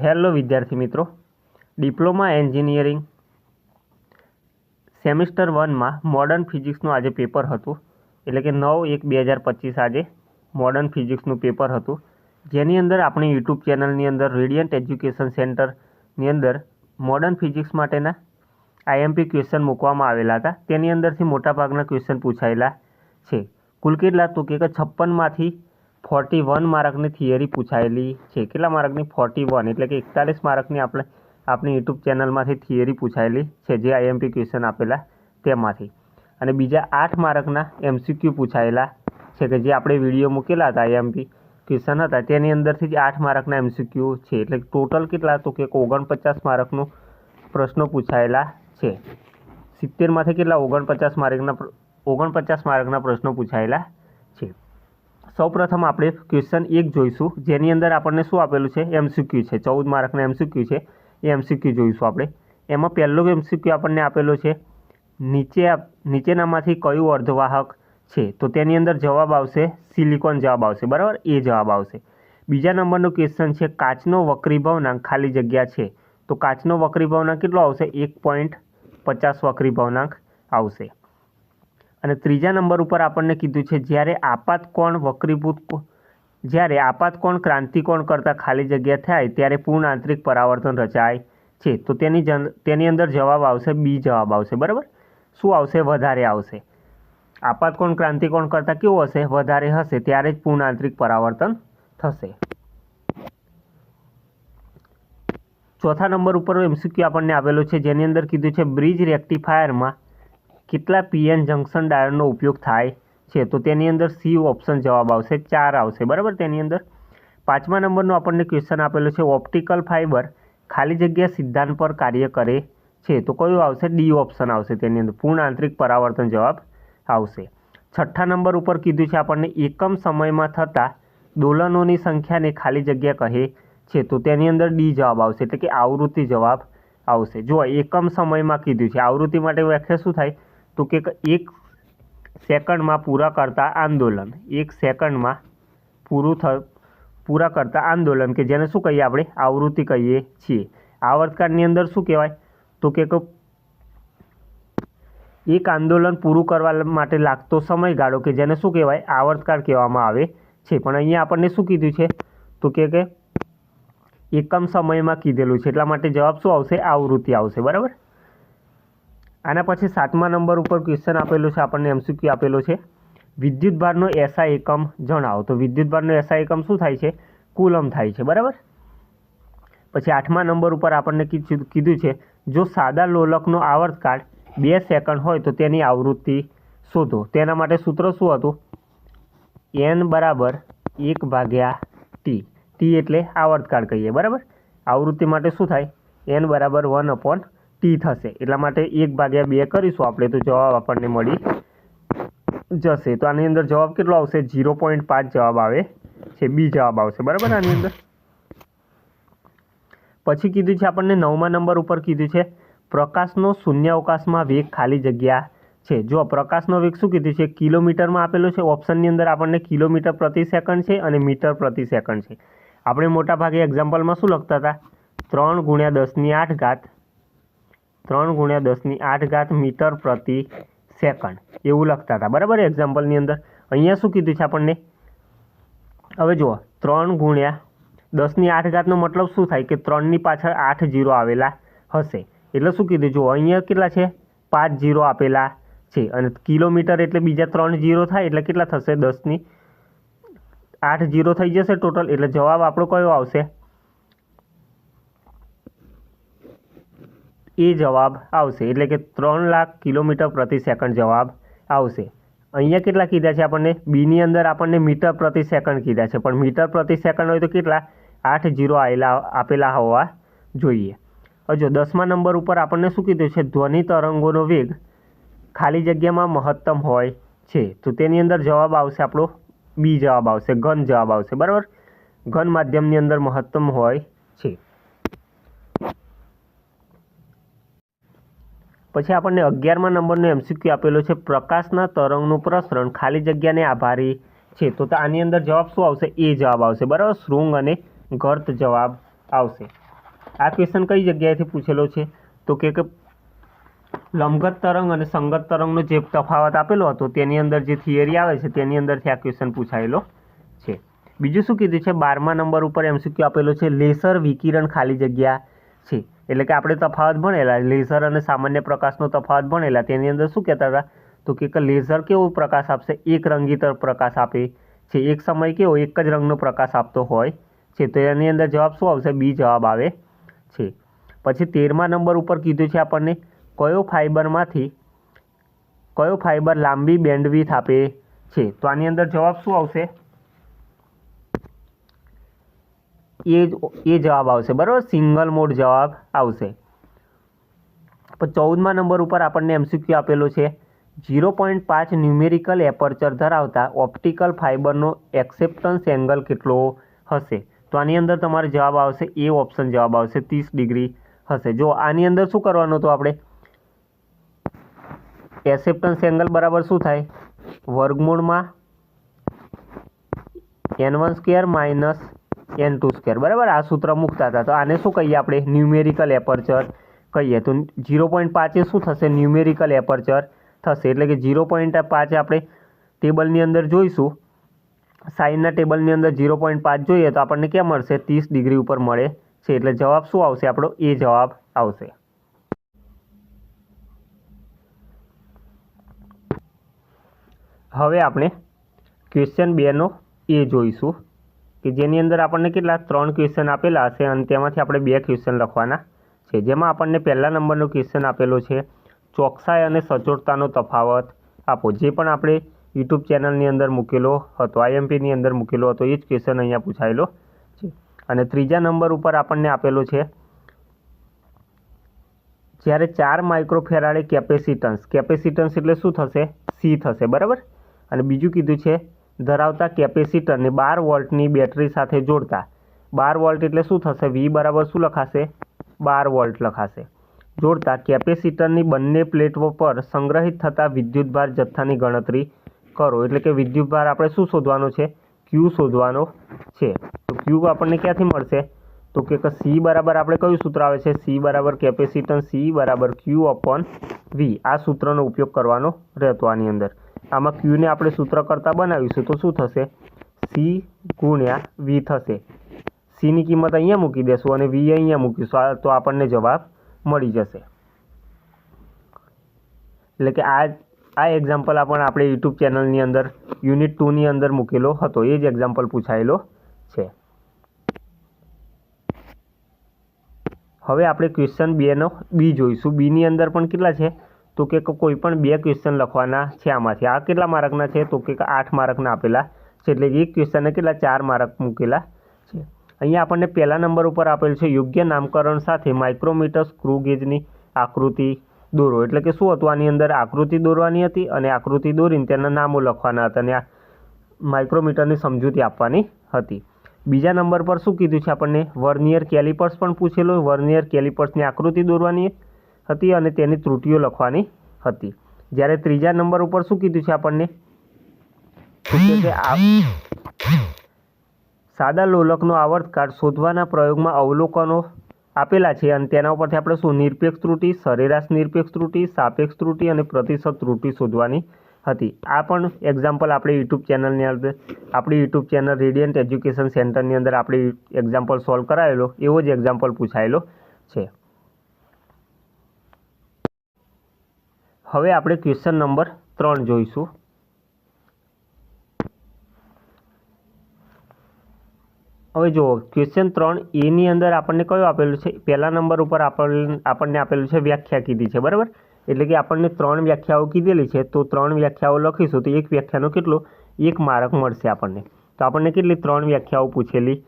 Hello વિદ્યાર્થી મિત્રો. Diploma engineering semester વનમાં મોડર્ન ફિઝિક્સનું આજે પેપર હતું. એટલે કે નવ એક બે હજાર પચીસ આજે મોડર્ન ફિઝિક્સનું પેપર હતું. જેની અંદર આપણી યુટ્યુબ ચેનલની અંદર રેડિયન્ટ એજ્યુકેશન સેન્ટરની અંદર મોડર્ન ફિઝિક્સ માટેના આઈએમપી ક્વેશ્ચન મૂકવામાં આવેલા હતા. તેની અંદરથી મોટાભાગના ક્વેશ્ચન પૂછાયેલા છે. કુલ કેટલા તો કે છપ્પનમાંથી ફોર્ટી વન માર્કની થિયરી પૂછાયેલી છે. કેટલા માર્કની? Forty one. એટલે કે એકતાલીસ માર્કની આપણે, આપણી યુટ્યુબ ચેનલમાંથી થિયરી પૂછાયેલી છે, જે આઈએમપી ક્વેશ્ચન આપેલા તેમાંથી. અને બીજા આઠ માર્કના એમસીક્યુ પૂછાયેલા છે કે જે આપણે વીડિયો મૂકેલા હતા, આઈએમપી ક્વેશ્ચન હતા. તેની અંદરથી જ આઠ માર્કના એમસીક્યુ છે. એટલે ટોટલ કેટલા તો કે ઓગણપચાસ માર્કનું પ્રશ્નો પૂછાયેલા છે. સિત્તેરમાંથી કેટલા ઓગણપચાસ માર્કના ઓગણપચાસ માર્કના પ્રશ્નો પૂછાયેલા સૌપ્રથમ આપણે ક્વેશ્ચન એક જોઈશું. જેની અંદર આપણને શું આપેલું છે? એમસીક્યુ છે. ચૌદ માર્કના એમસીક્યુ છે. એ એમસીક્યુ જોઈશું આપણે. એમાં પહેલો એમસીક્યુ આપણને આપેલો છે, નીચે નીચેનામાંથી કયું અર્ધવાહક છે? તો તેની અંદર જવાબ આવશે, સિલિકોન જવાબ આવશે. બરાબર? એ જવાબ આવશે. બીજા નંબરનો ક્વેશ્ચન છે, કાચનો વક્રી ભવનાંક ખાલી જગ્યા છે. તો કાચનો વક્રી ભવનાંક કેટલો આવશે? એક પોઈન્ટ પચાસ વક્રી ભવનાંક આવશે. અને ત્રીજા નંબર ઉપર આપણને કીધું છે, જ્યારે આપાત કોણ વક્રીભૂત જ્યારે આપાત કોણ ક્રાંતિકોણ કરતાં ખાલી જગ્યા થાય, ત્યારે પૂર્ણ આંતરિક પરાવર્તન રચાય છે. તો તેની જન, તેની અંદર જવાબ આવશે બી જવાબ આવશે, બરાબર? શું આવશે? વધારે આવશે. આપાત કોણ ક્રાંતિકોણ કરતાં કેવું હશે? વધારે હશે, ત્યારે જ પૂર્ણ આંતરિક પરાવર્તન થશે. ચોથા નંબર ઉપર એમસીક્યુ આપણને આવેલો છે, જેની અંદર કીધું છે, બ્રિજ રેક્ટિફાયરમાં કેટલા પીએન જંકશન ડાયોડનો ઉપયોગ થાય છે? તો તેની અંદર સી ઓપ્શન જવાબ આવશે, ચાર આવશે. બરાબર? તેની અંદર પાંચમા નંબરનો આપણને ક્વેશ્ચન આપેલો છે ઓપ્ટિકલ ફાઇબર ખાલી જગ્યા સિદ્ધાંત પર કાર્ય કરે છે. તો કયું આવશે? ડી ઓપ્શન આવશે તેની અંદર. પૂર્ણ આંતરિક પરાવર્તન જવાબ આવશે. છઠ્ઠા નંબર ઉપર કીધું છે, આપણને એકમ સમયમાં થતા દોલનોની સંખ્યાને ખાલી જગ્યા કહે છે. તો તેની અંદર ડી જવાબ આવશે, એટલે કે આવૃત્તિ જવાબ આવશે. જો એકમ સમયમાં કીધું છે. આવૃત્તિ માટે વ્યાખ્યા શું થાય? તો કે એક સેકન્ડમાં પૂરા કરતા આંદોલન, એક સેકન્ડમાં પૂરું થ, પૂરા કરતા આંદોલન કે જેને શું કહીએ આપણે? આવૃત્તિ કહીએ છીએ. આવર્તકાળની અંદર શું કહેવાય? તો કે એક આંદોલન પૂરું કરવા માટે લાગતો સમયગાળો કે જેને શું કહેવાય? આવર્તકાળ કહેવામાં આવે છે. પણ અહીંયા આપણને શું કીધું છે? તો કે એકમ સમયમાં કીધેલું છે. એટલા માટે જવાબ શું આવશે? આવૃત્તિ આવશે. બરાબર? આના પછી સાતમા નંબર ઉપર ક્વેશ્ચન આપેલું છે, આપણને એમસીક્યુ આપેલો છે. વિદ્યુતભારનો એસઆઈ એકમ જણાવો. તો વિદ્યુતભારનો એસઆઈ એકમ શું થાય છે? કુલમ થાય છે, બરાબર? પછી આઠમા નંબર ઉપર આપણને કીધું કીધું છે, જો સાદા લોલકનો આવર્તકાળ બે સેકન્ડ હોય તો તેની આવૃત્તિ શોધો. તેના માટે સૂત્ર શું હતું? એન બરાબર એક ભાગ્યા ટી ટી એટલે આવર્તકાળ કહીએ, બરાબર? આવૃત્તિ માટે શું થાય? એન બરાબર વન અપોન ટી થશે. એટલા માટે એક ભાગ્યા બે કરીશું આપણે, તો જવાબ આપણને મળી જશે. તો આની અંદર જવાબ કેટલો આવશે? ઝીરો પોઈન્ટ પાંચ જવાબ આવે છે. બી જવાબ આવશે. બરાબર? આની અંદર. પછી કીધું છે આપણને નવમા નંબર ઉપર કીધું છે, પ્રકાશનો શૂન્યાવકાશમાં વેગ ખાલી જગ્યા છે. જો પ્રકાશનો વેગ શું કીધું છે? કિલોમીટરમાં આપેલો છે. ઓપ્શનની અંદર આપણને કિલોમીટર પ્રતિ સેકન્ડ છે અને મીટર પ્રતિ સેકન્ડ છે. આપણે મોટાભાગે એક્ઝામ્પલમાં શું લખતા હતા? ત્રણ ગુણ્યા દસની આઠ ઘાત ત્રણ ગુણ્યા દસની આઠ ઘાત મીટર પ્રતિ સેકન્ડ. એવું લખતા હતા. બરાબર? એક્ઝામ્પલની અંદર. અહીંયા શું કીધું છે આપણને? હવે જુઓ. ત્રણ ગુણ્યા દસની આઠ ઘાતનો મતલબ શું થાય? કે ત્રણની પાછળ આઠ જીરો આવેલા હશે. એટલે શું કીધું? જુઓ. અહીંયા કેટલા છે? પાંચ જીરો આપેલા છે. અને કિલોમીટર એટલે બીજા ત્રણ જીરો થાય, એટલે કેટલા થશે? દસની આઠ જીરો થઈ જશે ટોટલ. એટલે જવાબ આપણો કયો આવશે? એ જવાબ આવશે. એટલે કે ત્રણ લાખ કિલોમીટર પ્રતિ સેકન્ડ જવાબ આવશે. અહીંયા કેટલા કીધા છે આપણને? બીની અંદર આપણને મીટર પ્રતિ સેકન્ડ કીધા છે. પણ મીટર પ્રતિ સેકન્ડ હોય તો કેટલા? આઠ જીરો આવેલા આપેલા હોવા જોઈએ. હજુ દસમા નંબર ઉપર આપણને શું કીધું છે? ધ્વનિ તરંગોનો વેગ ખાલી જગ્યામાં મહત્તમ હોય છે. તો તેની અંદર જવાબ આવશે આપણો બી જવાબ આવશે, ઘન જવાબ આવશે. બરાબર? ઘન માધ્યમની અંદર મહત્તમ હોય છે. પછી આપણને અગિયારમાં નંબરનો એમસીક્યુ આપેલો છે. પ્રકાશના તરંગનું પ્રસરણ. ખાલી જગ્યાને આભારી છે. તો આની અંદર જવાબ શું આવશે? એ જવાબ આવશે. બરાબર? શૃંગ અને ગર્ત જવાબ આવશે. આ ક્વેશ્ચન કઈ જગ્યાએથી પૂછેલો છે? તો કે લંબગત તરંગ અને સંગત તરંગનો જે તફાવત આપેલો હતો, તેની અંદર જે થિયરી આવે છે, તેની અંદરથી આ ક્વેશ્ચન પૂછાયેલો છે. બીજું શું કીધું છે? બારમા નંબર ઉપર એમસીક્યુ આપેલો છે. લેસર વિકિરણ ખાલી જગ્યા છે. એટલે કે આપણે તફાવત ભણેલા લેઝર અને સામાન્ય પ્રકાશનો તફાવત ભણેલા, તેની અંદર શું કહેતા હતા? તો કે લેઝર કેવો પ્રકાશ આપશે? એક રંગી પ્રકાશ આપે છે. એક સમય કેવો? એક જ રંગનો પ્રકાશ આપતો હોય છે. તો એની અંદર જવાબ શું આવશે? બી જવાબ આવે છે. પછી તેરમા નંબર ઉપર કીધું છે આપણને, કયો ફાઇબરમાંથી કયો ફાઇબર લાંબી બેન્ડવિથ આપે છે? તો આની અંદર જવાબ શું આવશે? એ એ જવાબ આવશે, બરાબર? સિંગલ મોડ જવાબ આવશે. પણ ચૌદમા નંબર ઉપર આપણને એમસીક્યુ આપેલો છે. ઝીરો પોઈન્ટ પાંચ ન્યુમેરિકલ એપર્ચર ધરાવતા ઓપ્ટિકલ ફાઇબરનો એક્સેપ્ટન્સ એંગલ કેટલો હશે? તો આની અંદર તમારે જવાબ આવશે, એ ઓપ્શન જવાબ આવશે, ત્રીસ ડિગ્રી હશે. જો આની અંદર શું કરવાનું હતું આપણે? એક્સેપ્ટન્સ એંગલ બરાબર શું થાય? વર્ગમૂળમાં N one square minus N two square બરાબર? આ સૂત્ર મૂકતા હતા. તો આને શું કહીએ આપણે? ન્યુમેરિકલ એપર્ચર કહીએ. તો ઝીરો પોઈન્ટ પાંચે શું થશે? ન્યુમેરિકલ એપર્ચર થશે. એટલે કે ઝીરો પોઈન્ટ પાંચ આપણે ટેબલની અંદર જોઈશું. સાઇનના ટેબલની અંદર ઝીરો પોઈન્ટ પાંચ જોઈએ તો આપણને ક્યાં મળશે? ત્રીસ ડિગ્રી ઉપર મળે છે. એટલે જવાબ શું આવશે? આપણો એ જવાબ આવશે. હવે આપણે ક્વેશ્ચન બેનો એ જોઈશું. કે જેની અંદર આપણને કેટલા ત્રણ ક્વેશ્ચન આપેલા હશે અને તેમાંથી આપણે બે ક્વેશ્ચન લખવાના છે. જેમાં આપણને પહેલા નંબરનો ક્વેશ્ચન આપેલો છે, ચોકસાઈ અને સચોટતાનો તફાવત આપો. જે પણ આપણે યુટ્યુબ ચેનલની અંદર મૂકેલો હતો, આઈએમપીની અંદર મૂકેલો હતો, એ જ ક્વેશ્ચન અહીંયા પૂછાયેલો છે. અને ત્રીજા નંબર ઉપર આપણને આપેલો છે, જ્યારે ચાર માઇક્રોફેરાડે કેપેસિટન્સ કેપેસિટન્સ એટલે શું થશે? સી થશે. બરાબર? અને બીજું કીધું છે ધરાવતા કેપેસિટરને બાર વોલ્ટની બેટરી સાથે જોડતા. બાર વોલ્ટ એટલે શું થશે? વી બરાબર શું લખાશે? બાર વોલ્ટ લખાશે. જોડતા કેપેસિટરની બંને પ્લેટો પર સંગ્રહિત થતા વિદ્યુતભાર જથ્થાની ગણતરી કરો. એટલે કે વિદ્યુતભાર આપણે શું શોધવાનો છે? ક્યુ શોધવાનો છે. તો ક્યુ આપણને ક્યાંથી મળશે? તો કે સી બરાબર આપણે કયું સૂત્ર આવે છે? સી બરાબર કેપેસિટન્સ સી બરાબર ક્યુ અપોન વી આ સૂત્રનો ઉપયોગ કરવાનો રહેતો આની અંદર. આમાં ક્યુને આપણે સૂત્ર કરતાં બનાવીશું, તો શું થશે? સી ગુણ્યા વી થશે. સીની કિંમત અહીંયા મૂકી દેશું અને વી અહીંયા મૂકીશું. તો આપણને જવાબ મળી જશે. એટલે કે આ આ એક્ઝામ્પલ પણ આપણે યુટ્યુબ ચેનલની અંદર યુનિટ ટુની અંદર મૂકેલો હતો. એ જ એક્ઝામ્પલ પૂછાયેલો છે. હવે આપણે ક્વેશ્ચન બેનો બી જોઈશું. બીની અંદર પણ કેટલા છે? તો કે કોઈ પણ બે ક્વેશ્ચન લખવાના છે આમાંથી. આ કેટલા માર્કના છે? તો કે આઠ માર્કના આપેલા છે. એટલે એક ક્વેશ્ચનને કેટલા? ચાર માર્ક મૂકેલા છે. અહીંયા આપણને પહેલા નંબર ઉપર આપેલ છે, યોગ્ય નામકરણ સાથે માઇક્રોમીટર સ્ક્રૂ આકૃતિ દોરો. એટલે કે શું હતું? આની અંદર આકૃતિ દોરવાની હતી અને આકૃતિ દોરીને તેના નામો લખવાના હતા અને આ માઇક્રોમીટરની સમજૂતી આપવાની હતી. બીજા નંબર પર શું કીધું છે આપણને? વર્નિયર કેલિપર્સ પણ પૂછેલો. વર્નિયર કેલિપર્સની આકૃતિ દોરવાની હતી અને તેની ત્રુટીઓ લખવાની હતી. જ્યારે ત્રીજા નંબર ઉપર શું કીધું છે આપણને? સાદા લોલકનો આવર્તકાળ શોધવાના પ્રયોગમાં અવલોકનો આપેલા છે અને તેના ઉપરથી આપણે શું? નિરપેક્ષ ત્રુટી, સરેરાશ નિરપેક્ષ ત્રુટી, સાપેક્ષ ત્રુટિ અને પ્રતિશત ત્રુટિ શોધવાની હતી. આ પણ એક્ઝામ્પલ આપણે યુટ્યુબ ચેનલની અંદર, આપણી યુટ્યુબ ચેનલ રેડિયન્ટ એજ્યુકેશન સેન્ટરની અંદર આપણે એક્ઝામ્પલ સોલ્વ કરાયેલો, એવો જ એક્ઝામ્પલ પૂછાયેલો છે. હવે આપણે ક્વેશ્ચન નંબર ત્રણ જોઈશું. હવે જુઓ, ક્વેશ્ચન ત્રણ એની અંદર આપણને કયું આપેલું છે? પહેલા નંબર ઉપર આપણને આપેલું છે વ્યાખ્યા કીધી છે, બરાબર? એટલે કે આપણને ત્રણ વ્યાખ્યાઓ કીધેલી છે, તો ત્રણ વ્યાખ્યાઓ લખીશું, તો એક વ્યાખ્યાનો કેટલો? એક માર્ક મળશે આપણને. તો આપણને કેટલી ત્રણ વ્યાખ્યાઓ પૂછેલી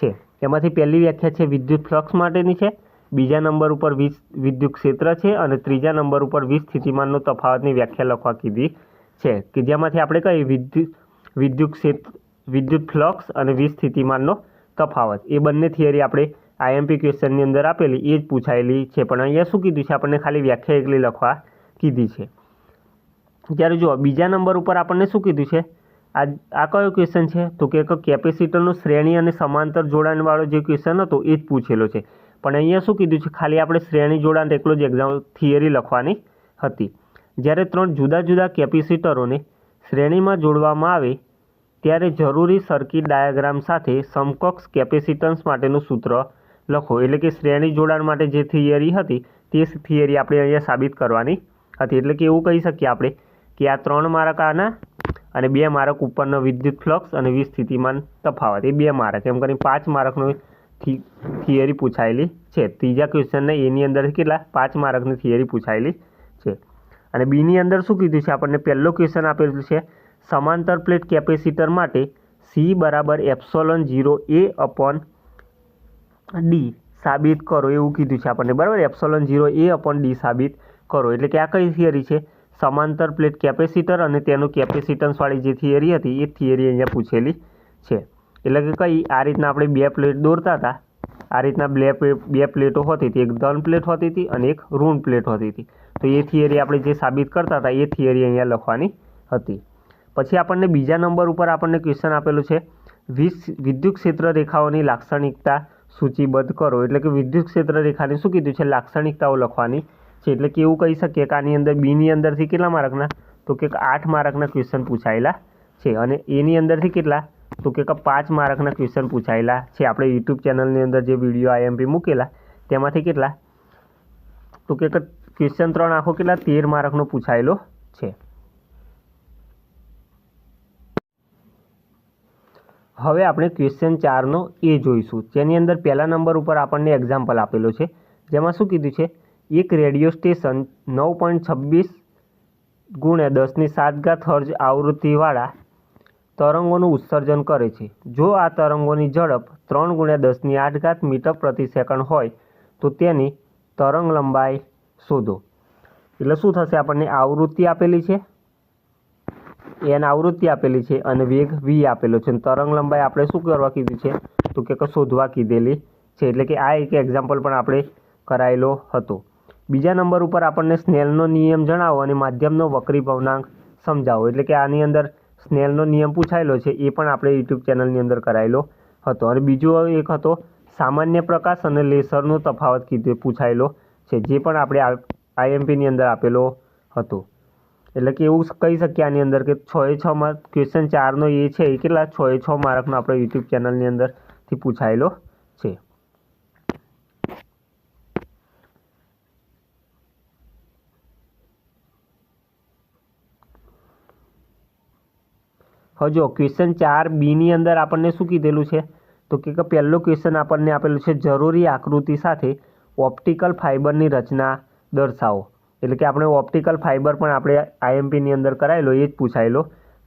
છે? એમાંથી પહેલી વ્યાખ્યા છે વિદ્યુત ફ્લક્સ માટેની છે બીજા નંબર ઉપર વીજ વિદ્યુત ક્ષેત્ર છે અને ત્રીજા નંબર ઉપર વીજ સ્થિતિમાનનો તફાવતની વ્યાખ્યા લખવા કીધી છે, કે જેમાંથી આપણે કહીએ વિદ્યુત વિદ્યુત ક્ષેત્ર, વિદ્યુત ફ્લક્સ અને વીજ સ્થિતિમાનનો તફાવત. એ બંને થિયરી આપણે આઈએમપી ક્વેશ્ચનની અંદર આપેલી, એ જ પૂછાયેલી છે. પણ અહીંયા શું કીધું છે? આપણને ખાલી વ્યાખ્યા એકલી લખવા કીધી છે. જ્યારે જુઓ, બીજા નંબર ઉપર આપણને શું કીધું છે? આ આ કયો ક્વેશ્ચન છે? તો કે કેપેસિટરનો શ્રેણી અને સમાંતર જોડાણવાળો જે ક્વેશ્ચન હતો, એ જ પૂછેલો છે. પણ અહીંયા શું કીધું છે? ખાલી આપણે શ્રેણી જોડાણ એટલો જ એક્ઝામ થિયરી લખવાની હતી. જ્યારે ત્રણ જુદા જુદા કેપેસિટરોને શ્રેણીમાં જોડવામાં આવે, ત્યારે જરૂરી સર્કિટ ડાયાગ્રામ સાથે સમકક્ષ કેપેસિટન્સ માટેનું સૂત્ર લખો. એટલે કે શ્રેણી જોડાણ માટે જે થિયરી હતી, તે થિયરી આપણે અહીંયા સાબિત કરવાની હતી. એટલે કે એવું કહી શકીએ આપણે કે આ ત્રણ મારક આના અને બે મારક ઉપરનો વિદ્યુત ફ્લક્સ અને વીજ સ્થિતિમાન તફાવત. એ બે મારક એમ કરીને પાંચ મારકનો થિયરી પૂછાયેલી છે. ત્રીજા ક્વેશ્ચનને એની અંદર કેટલા? પાંચ માર્કની થિયરી પૂછાયેલી છે. અને બીની અંદર શું કીધું છે? આપણને પહેલો ક્વેશ્ચન આપેલું છે. સમાંતર પ્લેટ કેપેસિટર માટે સી બરાબર epsilon zero A upon D સાબિત કરો. એવું કીધું છે આપણને. બરાબર? Epsilon zero A upon D સાબિત કરો. એટલે કે આ કઈ થિયરી છે? સમાંતર પ્લેટ કેપેસિટર અને તેનું કેપેસિટન્સવાળી જે થિયરી હતી, એ થિયરી અહીંયા પૂછેલી છે. એટલે કે કઈ, આ રીતના આપણે બે પ્લેટ દોરતા હતા. આ રીતના બે બે પ્લેટો હોતી હતી. એક ધન પ્લેટ હોતી હતી અને એક ઋણ પ્લેટ હોતી હતી. તો એ થિયરી આપણે જે સાબિત કરતા હતા, એ થિયરી અહીંયા લખવાની હતી. પછી આપણને બીજા નંબર ઉપર આપણને ક્વેશ્ચન આપેલું છે, વીસ, વિદ્યુત ક્ષેત્ર રેખાઓની લાક્ષણિકતા સૂચિબદ્ધ કરો. એટલે કે વિદ્યુત ક્ષેત્ર રેખાની શું કીધું છે? લાક્ષણિકતાઓ લખવાની છે. એટલે કે એવું કહી શકીએ કે આની અંદર બીની અંદરથી કેટલા માર્કના? તો કે આઠ માર્કના ક્વેશ્ચન પૂછાયેલા છે. અને એની અંદરથી કેટલા? તો કે પાંચ માર્કના ક્વેશ્ચન પૂછાયેલા છે. આપણે યુટ્યુબ ચેનલની અંદર જે વીડિયો આઈએમપી મૂકેલા, તેમાંથી કેટલા? તો કે ક્વેશ્ચન ત્રણ આખો કેટલા? તેર માર્કનો પૂછાયેલો છે. હવે આપણે ક્વેશ્ચન ચારનો એ જોઈશું. જેની અંદર પહેલા નંબર ઉપર આપણને એક્ઝામ્પલ આપેલો છે. જેમાં શું કીધું છે? એક રેડિયો સ્ટેશન નવ પોઈન્ટ છવ્વીસ ગુણ્યા દસની સાતગા હર્જ આવૃત્તિવાળા તરંગોનું ઉત્સર્જન કરે છે. જો આ તરંગોની ઝડપ ત્રણ ગુણ્યા દસની આઠ મીટર પ્રતિ સેકન્ડ હોય, તો તેની તરંગ લંબાઈ શોધો. એટલે શું થશે? આપણને આવૃત્તિ આપેલી છે. એન આવૃત્તિ આપેલી છે અને વેગ વી આપેલો છે. અને તરંગ લંબાઈ આપણે શું કરવા કીધી છે? તો કે શોધવા કીધેલી છે. એટલે કે આ એક એક્ઝામ્પલ પણ આપણે કરાયેલો હતો. બીજા નંબર ઉપર આપણને સ્નેલનો નિયમ જણાવો અને માધ્યમનો વક્રી ભવનાંક સમજાવો. એટલે કે આની અંદર સ્નેલનો નિયમ પૂછાયેલો છે, એ પણ આપણે યુટ્યુબ ચેનલની અંદર કરાયેલો હતો. અને બીજો એક હતો, સામાન્ય પ્રકાશ અને લેસરનો તફાવત કીધે પૂછાયેલો છે, જે પણ આપણે આઈએમપીની અંદર આપેલો હતો. એટલે કે એવું કહી શકીએ આની અંદર કે છ એ છમાં ક્વેશ્ચન ચારનો એ છે, એ કેટલા છ એ છ માર્કનો આપણે યુટ્યુબ ચેનલની અંદરથી પૂછાયેલો છે. હજો ક્વેશ્ચન ચાર બીની અંદર આપણને શું કીધેલું છે? તો કે પહેલો ક્વેશ્ચન આપણને આપેલું છે, જરૂરી આકૃતિ સાથે ઓપ્ટિકલ ફાઇબરની રચના દર્શાવો. એટલે કે આપણે ઓપ્ટિકલ ફાઇબર પણ આપણે આઈએમપીની અંદર કરાયેલો, એ જ પૂછાયેલો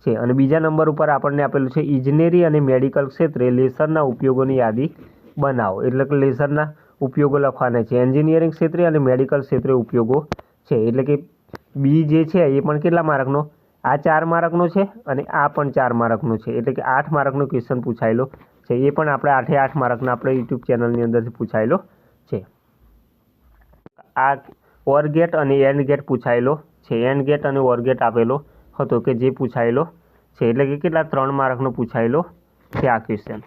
છે. અને બીજા નંબર ઉપર આપણને આપેલું છે, ઇજનેરી અને મેડિકલ ક્ષેત્રે લેસરના ઉપયોગોની યાદી બનાવો. એટલે કે લેસરના ઉપયોગો લખવાના છે. એન્જિનિયરિંગ ક્ષેત્રે અને મેડિકલ ક્ષેત્રે ઉપયોગો છે. એટલે કે બી જે છે, એ પણ કેટલા માર્કનો? આ ચાર માર્કનો છે અને આ પણ ચાર માર્કનો છે. એટલે કે આઠ માર્કનો ક્વેશ્ચન પૂછાયેલો છે. એ પણ આપણે આઠે આઠ માર્કનો આપણે યુટ્યુબ ચેનલની અંદરથી પૂછાયેલો છે. આ ઓર ગેટ અને એન્ડ ગેટ પૂછાયેલો છે. એન્ડ ગેટ અને ઓર ગેટ આપેલો હતો કે જે પૂછાયેલો છે. એટલે કે કેટલા? ત્રણ માર્કનો પૂછાયેલો છે આ ક્વેશ્ચન